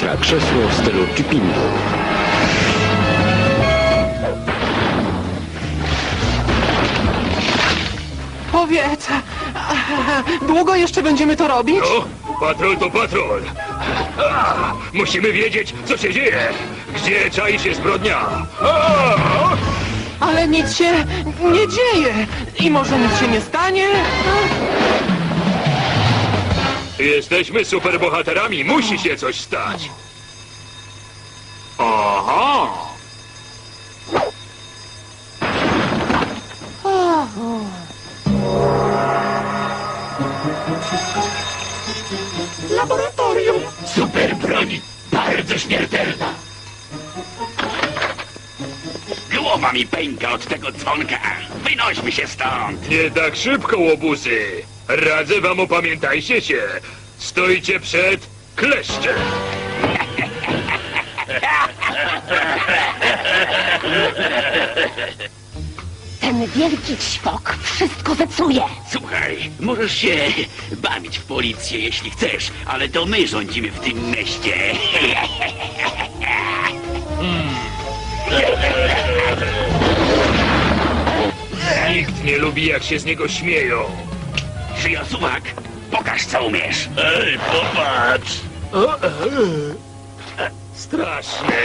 kontra krzesło w stylu. Powiedz, długo jeszcze będziemy to robić? O, patrol to patrol. A, musimy wiedzieć, co się dzieje. Gdzie czai się zbrodnia? A, Ale nic się nie dzieje i może nic się nie stanie? Jesteśmy superbohaterami, musi się coś stać. Aha! Laboratorium! Super broń! Bardzo śmiertelna! Głowa mi pęka od tego dzwonka! Wynośmy się stąd! Nie tak szybko, łobuzy. Radzę wam, opamiętajcie się. Stoicie przed kleszczem. Ten wielki ćwok wszystko zepsuje. Słuchaj, możesz się bawić w policję, jeśli chcesz, ale to my rządzimy w tym mieście. Nikt nie lubi, jak się z niego śmieją. Szyjosuwak, pokaż co umiesz. Ej, popatrz! Strasznie.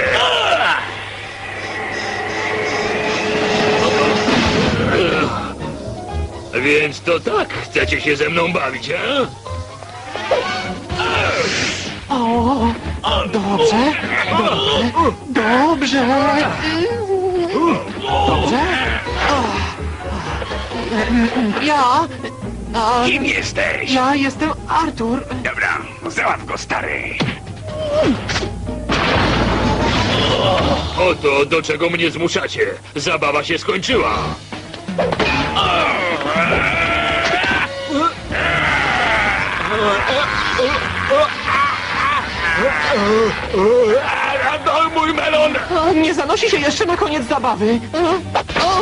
Więc to tak chcecie się ze mną bawić, a? O, dobrze, dobrze, dobrze. Dobrze? O. Ja, a, Kim jesteś? ja jestem Artur. Dobra, załatw go, stary. Oto do czego mnie zmuszacie. Zabawa się skończyła. A, Mój melon! O, Nie zanosi się jeszcze na koniec zabawy. O, o.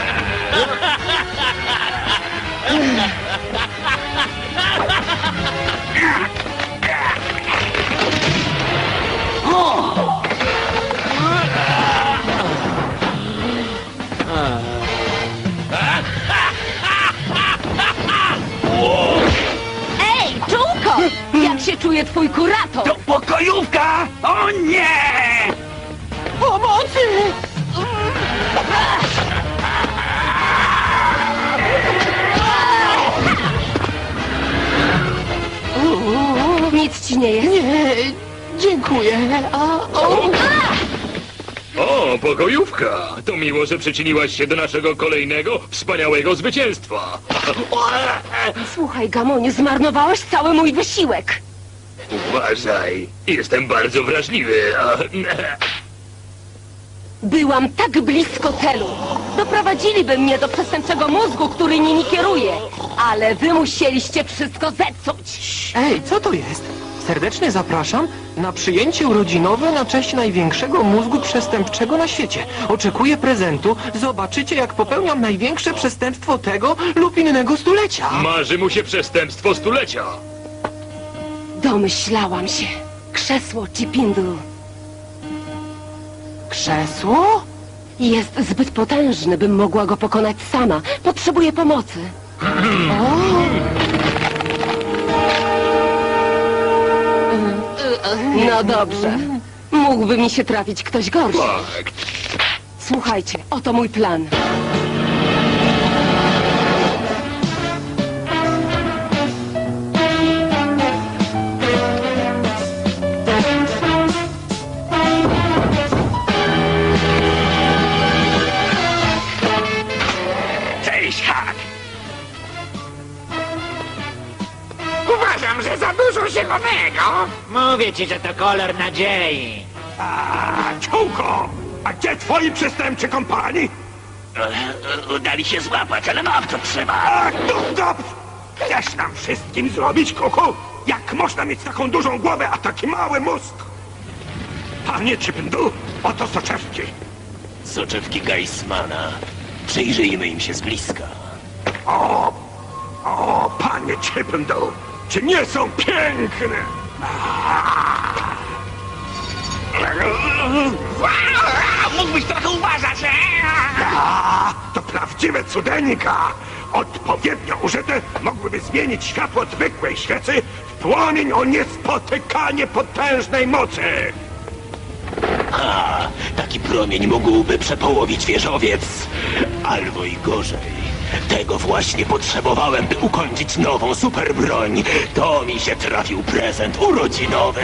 ci nie jest. Nie, dziękuję. A, o. O, pokojówka! To miło, że przyczyniłaś się do naszego kolejnego, wspaniałego zwycięstwa. Słuchaj, Gamoniu, zmarnowałeś cały mój wysiłek. Uważaj, jestem bardzo wrażliwy. A, Byłam tak blisko celu. Doprowadziliby mnie do przestępczego mózgu, który nimi kieruje. Ale wy musieliście wszystko zepsuć. Ej, co to jest? Serdecznie zapraszam na przyjęcie urodzinowe na cześć największego mózgu przestępczego na świecie. Oczekuję prezentu. Zobaczycie, jak popełniam największe przestępstwo tego lub innego stulecia. Marzy mu się przestępstwo stulecia. Domyślałam się. Krzesło Chipindu Krzesło? jest zbyt potężny, bym mogła go pokonać sama. Potrzebuję pomocy. No dobrze. Mógłby mi się trafić ktoś gorszy. Fakt. Słuchajcie, oto mój plan. Zielonego! Mówię ci, że to kolor nadziei. Ciąko! A gdzie twoi przestępczy kompani? E, e, Udali się złapać, ale mam to trzeba. A, dup, dup! Chcesz nam wszystkim zrobić, kuku? Jak można mieć taką dużą głowę, a taki mały mózg? Panie Chipindu, oto soczewki. soczewki Geismana. Przyjrzyjmy im się z bliska. O, o, panie Chippendale, czy nie są piękne? Mógłbyś trochę uważać, A, to prawdziwe cudeńka! Odpowiednio użyte mogłyby zmienić światło zwykłej świecy w płomień o niespotykanie potężnej mocy! A, taki promień mógłby przepołowić wieżowiec. Albo i gorzej. Tego właśnie potrzebowałem, by ukończyć nową superbroń. To mi się trafił prezent urodzinowy.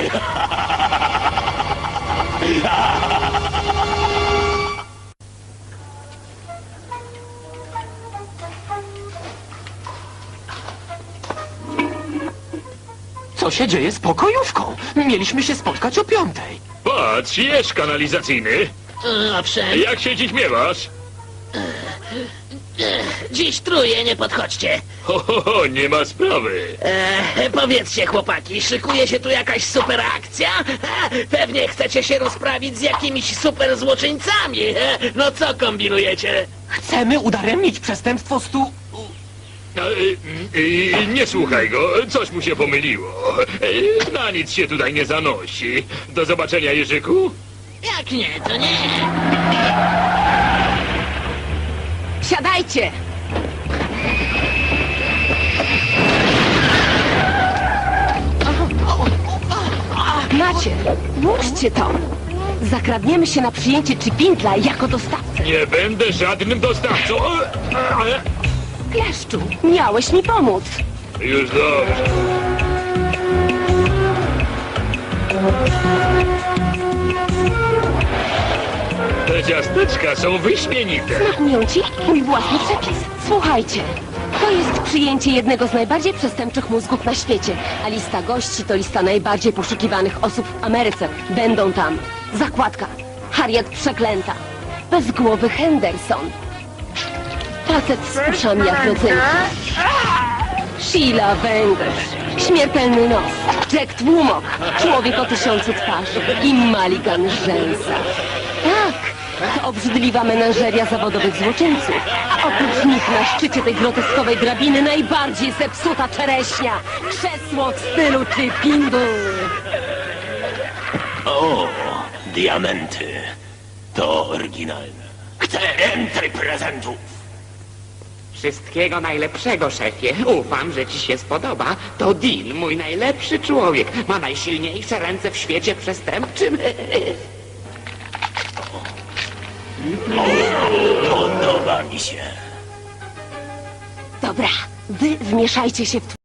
Co się dzieje z pokojówką? Mieliśmy się spotkać o piątej. Patrz, jeż kanalizacyjny. Owszem, Jak się dziś miewasz? Dziś truje, nie podchodźcie. Ho, ho, ho, nie ma sprawy. E, powiedzcie, chłopaki, szykuje się tu jakaś super akcja? E, pewnie chcecie się rozprawić z jakimiś super złoczyńcami. E, no co kombinujecie? Chcemy udaremnić przestępstwo stu... E, e, e, nie słuchaj go, coś mu się pomyliło. E, na nic się tutaj nie zanosi. Do zobaczenia, Jerzyku. Jak nie, to nie. Siadajcie! Macie, włóżcie to. Zakradniemy się na przyjęcie Chipindla jako dostawcę. Nie będę żadnym dostawcą. E, Ale... Kleszczu, miałeś mi pomóc. Już dobrze. Te ciasteczka są wyśmienite. Smakują ci? Mój własny przepis. Słuchajcie. To jest przyjęcie jednego z najbardziej przestępczych mózgów na świecie, a lista gości to lista najbardziej poszukiwanych osób w Ameryce. Będą tam. Zakładka. Harriet Przeklęta. Bez głowy Henderson. Facet z uszami jak rodzynki. Sheila Węgorz. Śmiertelny nos. Jack Tłumok. Człowiek o tysiącu twarzy. I Maligan Rzęsa. Tak. To obrzydliwa menażeria zawodowych złoczyńców. A oprócz nich na szczycie tej groteskowej drabiny najbardziej zepsuta czereśnia. Krzesło w stylu Chipindu. O, diamenty. To oryginalne. Chcę więcej prezentów. Wszystkiego najlepszego, szefie. Ufam, że ci się spodoba. To Dean, mój najlepszy człowiek. Ma najsilniejsze ręce w świecie przestępczym. Podoba mi się. Dobra, wy wmieszajcie się w